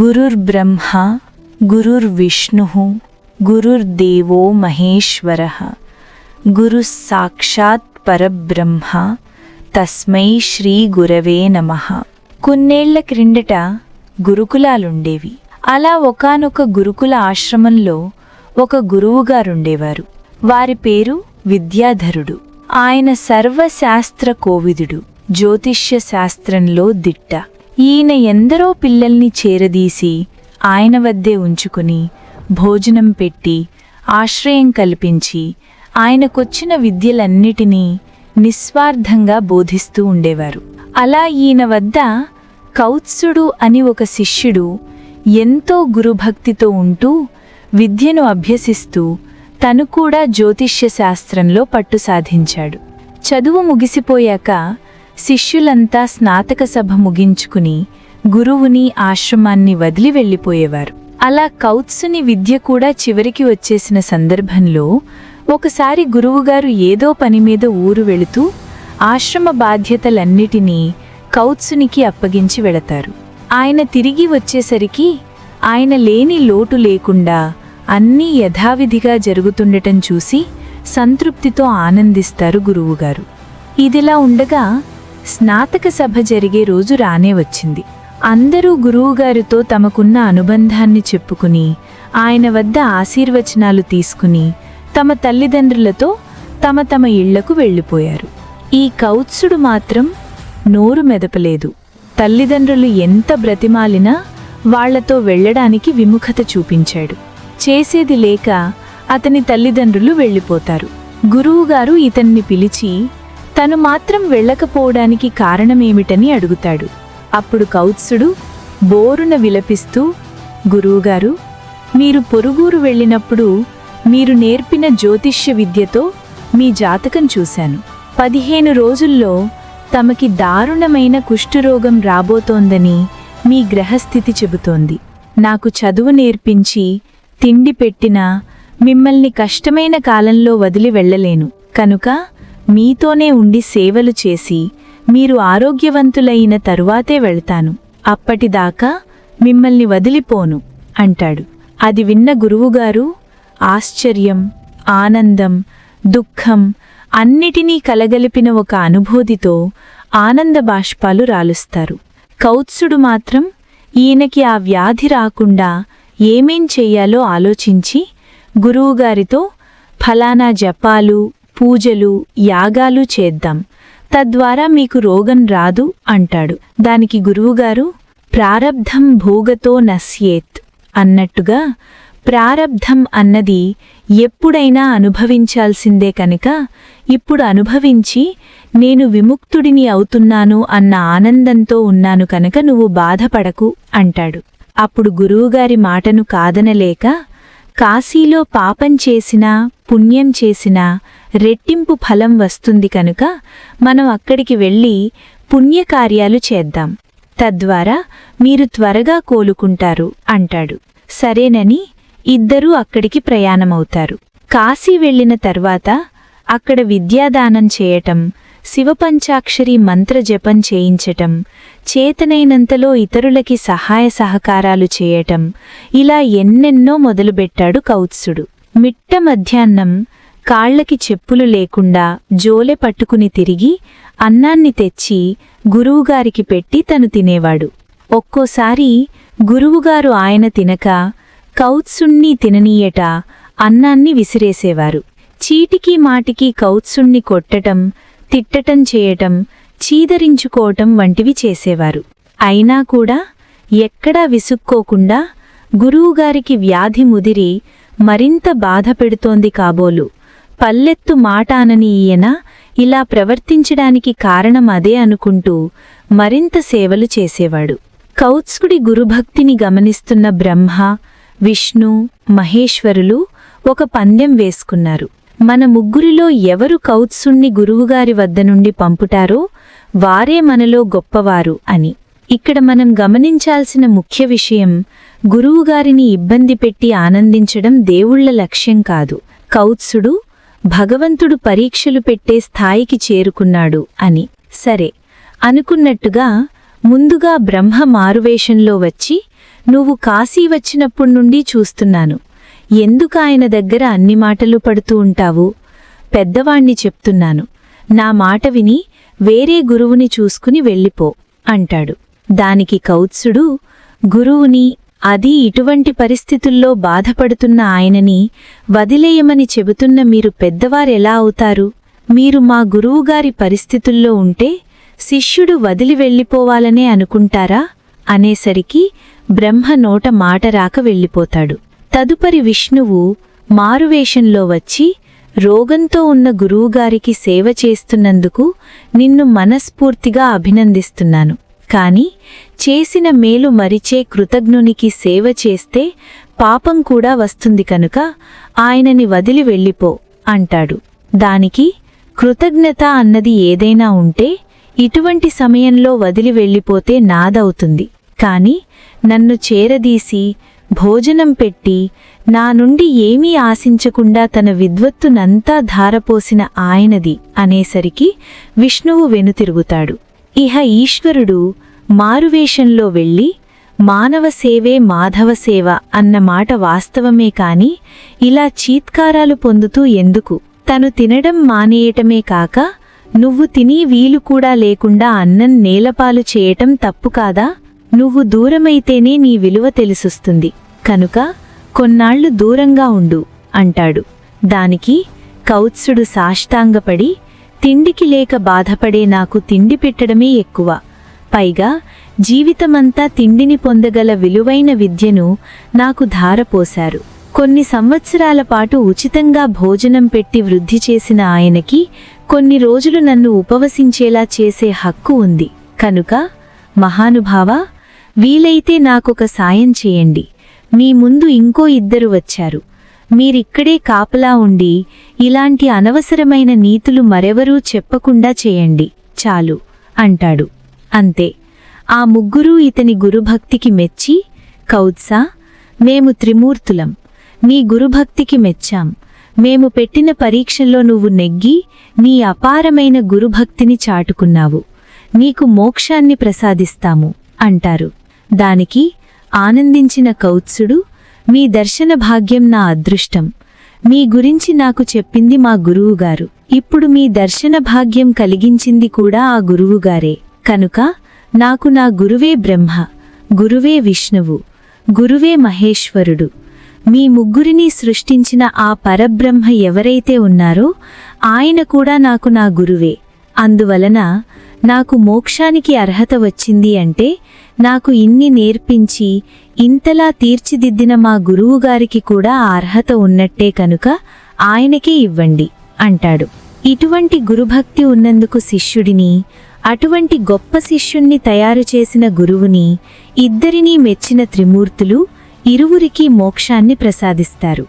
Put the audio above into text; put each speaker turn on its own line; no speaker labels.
గురుర్బ్రహ్మ గురుర్విష్ణు గురుర్దేవో మహేశ్వర గురు సాక్షాత్ పరబ్రహ్మ తస్మై శ్రీ గురవే నమ కొన్నేళ్ల క్రిందట గురుకులాలుండేవి అలా ఒకనొక గురుకుల ఆశ్రమంలో ఒక గురువుగారుండేవారు వారి పేరు విద్యాధరుడు ఆయన సర్వశాస్త్ర కోవిదుడు జ్యోతిష్య శాస్త్రంలో దిట్ట ఈయన ఎందరో పిల్లల్ని చేరదీసి ఆయన వద్దే ఉంచుకుని భోజనం పెట్టి ఆశ్రయం కల్పించి ఆయనకొచ్చిన విద్యలన్నిటినీ నిస్వార్థంగా బోధిస్తూ ఉండేవారు అలా ఈయన వద్ద కౌత్సుడు అని ఒక శిష్యుడు ఎంతో గురుభక్తితో ఉంటూ విద్యను అభ్యసిస్తూ తను కూడా జ్యోతిష్య శాస్త్రంలో పట్టు సాధించాడు చదువు ముగిసిపోయాక శిష్యులంతా స్నాతక సభ ముగించుకుని గురువుని ఆశ్రమాన్ని వదిలి వెళ్ళిపోయేవారు అలా కౌత్సుని విద్య కూడా చివరికి వచ్చేసిన సందర్భంలో ఒకసారి గురువుగారు ఏదో పని మీద ఊరు వెళుతూ ఆశ్రమ బాధ్యతలన్నిటినీ కౌత్సునికి అప్పగించి వెళతారు ఆయన తిరిగి వచ్చేసరికి ఆయన లేని లోటు లేకుండా అన్నీ యథావిధిగా జరుగుతుండటం చూసి సంతృప్తితో ఆనందిస్తారు గురువుగారు ఇదిలా ఉండగా స్నాతక సభ జరిగే రోజు రానే వచ్చింది అందరూ గురువుగారితో తమకున్న అనుబంధాన్ని చెప్పుకుని ఆయన వద్ద ఆశీర్వచనాలు తీసుకుని తమ తల్లిదండ్రులతో తమ తమ ఇళ్లకు వెళ్ళిపోయారు ఈ కౌత్సుడు మాత్రం నోరు మెదపలేదు తల్లిదండ్రులు ఎంత బ్రతిమాలినా వాళ్లతో వెళ్లడానికి విముఖత చూపించాడు చేసేది లేక అతని తల్లిదండ్రులు వెళ్ళిపోతారు గురువుగారు ఇతన్ని పిలిచి తను మాత్రం వెళ్ళకపోవడానికి కారణమేమిటని అడుగుతాడు అప్పుడు కౌత్సుడు బోరున విలపిస్తూ గురువుగారు మీరు పొరుగూరు వెళ్ళినప్పుడు మీరు నేర్పిన జ్యోతిష్య విద్యతో మీ జాతకం చూశాను పదిహేను రోజుల్లో తమకి దారుణమైన కుష్ఠరోగం రాబోతోందని మీ గ్రహస్థితి చెబుతోంది నాకు చదువు నేర్పించి తిండి పెట్టినా మిమ్మల్ని కష్టమైన కాలంలో వదిలి వెళ్ళలేను కనుక మీతోనే ఉండి సేవలు చేసి మీరు ఆరోగ్యవంతులైన తరువాతే వెళ్తాను అప్పటిదాకా మిమ్మల్ని వదిలిపోను అంటాడు అది విన్న గురువుగారు ఆశ్చర్యం ఆనందం దుఃఖం అన్నిటినీ కలగలిపిన ఒక అనుభూతితో ఆనంద బాష్పాలు రాలుస్తారు కౌత్సుడు మాత్రం ఈయనకి ఆ వ్యాధి రాకుండా ఏమేం చెయ్యాలో ఆలోచించి గురువుగారితో ఫలానా జపాలు పూజలు యాగాలు చేద్దాం తద్వారా మీకు రోగం రాదు అంటాడు దానికి గురువుగారు ప్రారబ్ధం భోగతో నస్యేత్ అన్నట్టుగా ప్రారబ్ధం అన్నది ఎప్పుడైనా అనుభవించాల్సిందే కనుక ఇప్పుడు అనుభవించి నేను విముక్తుడిని అవుతున్నాను అన్న ఆనందంతో ఉన్నాను కనుక నువ్వు బాధపడకు అంటాడు అప్పుడు గురువుగారి మాటను కాదనలేక కాశీలో పాపం చేసినా పుణ్యం చేసినా రెట్టింపు ఫలం వస్తుంది కనుక మనం అక్కడికి వెళ్ళి పుణ్యకార్యాలు చేద్దాం తద్వారా మీరు త్వరగా కోలుకుంటారు అంటాడు సరేనని ఇద్దరూ అక్కడికి ప్రయాణమవుతారు కాశీ వెళ్లిన తర్వాత అక్కడ విద్యాదానం చేయటం శివపంచాక్షరి మంత్రజపం చేయించటం చేతనైనంతలో ఇతరులకి సహాయ సహకారాలు చేయటం ఇలా ఎన్నెన్నో మొదలుపెట్టాడు కౌత్సుడు మిట్ట మధ్యాహ్నం కాళ్లకి చెప్పులు లేకుండా జోలె పట్టుకుని తిరిగి అన్నాన్ని తెచ్చి గురువుగారికి పెట్టి తను తినేవాడు ఒక్కోసారి గురువుగారు ఆయన తినక కౌత్సుణ్ణి తిననీయట అన్నాన్ని విసిరేసేవారు చీటికి మాటికి కౌత్సుణ్ణి కొట్టటం తిట్టటం చేయటం చీదరించుకోవటం వంటివి చేసేవారు అయినా కూడా ఎక్కడా విసుక్కోకుండా గురువుగారికి వ్యాధి ముదిరి మరింత బాధ పెడుతోంది కాబోలు పల్లెత్తు మాట అనని ఈయన ఇలా ప్రవర్తించడానికి కారణం అదే అనుకుంటూ మరింత సేవలు చేసేవాడు కౌత్సుడి గురుభక్తిని గమనిస్తున్న బ్రహ్మ విష్ణు మహేశ్వరులు ఒక పందెం వేసుకున్నారు మన ముగ్గురిలో ఎవరు కౌత్సుణ్ణి గురువుగారి వద్ద నుండి పంపుటారో వారే మనలో గొప్పవారు అని ఇక్కడ మనం గమనించాల్సిన ముఖ్య విషయం గురువుగారిని ఇబ్బంది పెట్టి ఆనందించడం దేవుళ్ల లక్ష్యం కాదు కౌత్సుడు భగవంతుడు పరీక్షలు పెట్టే స్థాయికి చేరుకున్నాడు అని సరే అనుకున్నట్టుగా ముందుగా బ్రహ్మ మారువేషంలో వచ్చి నువ్వు కాశీ వచ్చినప్పుడు నుండి చూస్తున్నాను ఎందుకు ఆయన దగ్గర అన్ని మాటలు పడుతూ ఉంటావు పెద్దవాణ్ణి చెప్తున్నాను నా మాట విని వేరే గురువుని చూసుకుని వెళ్ళిపో అంటాడు దానికి కౌత్సుడు గురువుని అది ఇటువంటి పరిస్థితుల్లో బాధపడుతున్న ఆయనని వదిలేయమని చెబుతున్న మీరు పెద్దవారెలా అవుతారు మీరు మా గురువుగారి పరిస్థితుల్లో ఉంటే శిష్యుడు వదిలి వెళ్ళిపోవాలనే అనుకుంటారా అనేసరికి బ్రహ్మ నోట మాట రాక వెళ్ళిపోతాడు తదుపరి విష్ణువు మారువేషంలో వచ్చి రోగంతో ఉన్న గురువుగారికి సేవ చేస్తున్నందుకు నిన్ను మనస్ఫూర్తిగా అభినందిస్తున్నాను కాని చేసిన మేలు మరిచే కృతజ్ఞునికి సేవ చేస్తే పాపం కూడా వస్తుంది కనుక ఆయనని వదిలి వెళ్ళిపో అంటాడు దానికి కృతజ్ఞత అన్నది ఏదైనా ఉంటే ఇటువంటి సమయంలో వదిలి వెళ్ళిపోతే నాదవుతుంది కాని నన్ను చేరదీసి భోజనం పెట్టి నా నుండి ఏమీ ఆశించకుండా తన విద్వత్తునంతా ధారపోసిన ఆయనది అనేసరికి విష్ణువు వెనుతిరుగుతాడు ఇహ ఈశ్వరుడు మారువేషంలో వెళ్ళి మానవ సేవే మాధవ సేవ అన్న మాట వాస్తవమే కాని ఇలా చీత్కారాలు పొందుతూ ఎందుకు తను తినడం మానేయటమే కాక నువ్వు తిని వీలు కూడా లేకుండా అన్నం నేలపాలు చేయటం తప్పు కాదా నువ్వు దూరమైతేనే నీ విలువ తెలుసుస్తుంది కనుక కొన్నాళ్లు దూరంగా ఉండు అంటాడు దానికి కౌత్సుడు సాష్టాంగపడి తిండికి లేక బాధపడే నాకు తిండి పెట్టడమే ఎక్కువ పైగా జీవితమంతా తిండిని పొందగల విలువైన విద్యను నాకు ధారపోశారు కొన్ని సంవత్సరాల పాటు ఉచితంగా భోజనం పెట్టి వృద్ధి చేసిన ఆయనకి కొన్ని రోజులు నన్ను ఉపవసించేలా చేసే హక్కు ఉంది కనుక మహానుభావా వీలైతే నాకొక సాయం చేయండి మీ ముందు ఇంకో ఇద్దరు వచ్చారు మీరిక్కడే కాపలా ఉండి ఇలాంటి అనవసరమైన నీతులు మరెవరూ చెప్పకుండా చేయండి చాలు అంటాడు అంతే ఆ ముగ్గురూ ఇతని గురుభక్తికి మెచ్చి కౌత్సా మేము త్రిమూర్తులం నీ గురుభక్తికి మెచ్చాం మేము పెట్టిన పరీక్షల్లో నువ్వు నెగ్గి నీ అపారమైన గురుభక్తిని చాటుకున్నావు నీకు మోక్షాన్ని ప్రసాదిస్తాము అంటారు దానికి ఆనందించిన కౌత్సుడు మీ దర్శన భాగ్యం నా అదృష్టం మీ గురించి నాకు చెప్పింది మా గురువుగారు ఇప్పుడు మీ దర్శన భాగ్యం కలిగించింది కూడా ఆ గురువుగారే కనుక నాకు నా గురువే బ్రహ్మ గురువే విష్ణువు గురువే మహేశ్వరుడు మీ ముగ్గురిని సృష్టించిన ఆ పరబ్రహ్మ ఎవరైతే ఉన్నారో ఆయన కూడా నాకు నా గురువే అందువలన నాకు మోక్షానికి అర్హత వచ్చింది అంటే నాకు ఇన్ని నేర్పించి ఇంతలా తీర్చిదిద్దిన మా గురువుగారికి కూడా ఆ అర్హత ఉన్నట్టే కనుక ఆయనకే ఇవ్వండి అంటాడు ఇటువంటి గురుభక్తి ఉన్నందుకు శిష్యుడిని అటువంటి గొప్ప శిష్యుణ్ణి తయారు చేసిన గురువుని ఇద్దరినీ మెచ్చిన త్రిమూర్తులు ఇరువురికి మోక్షాన్ని ప్రసాదిస్తారు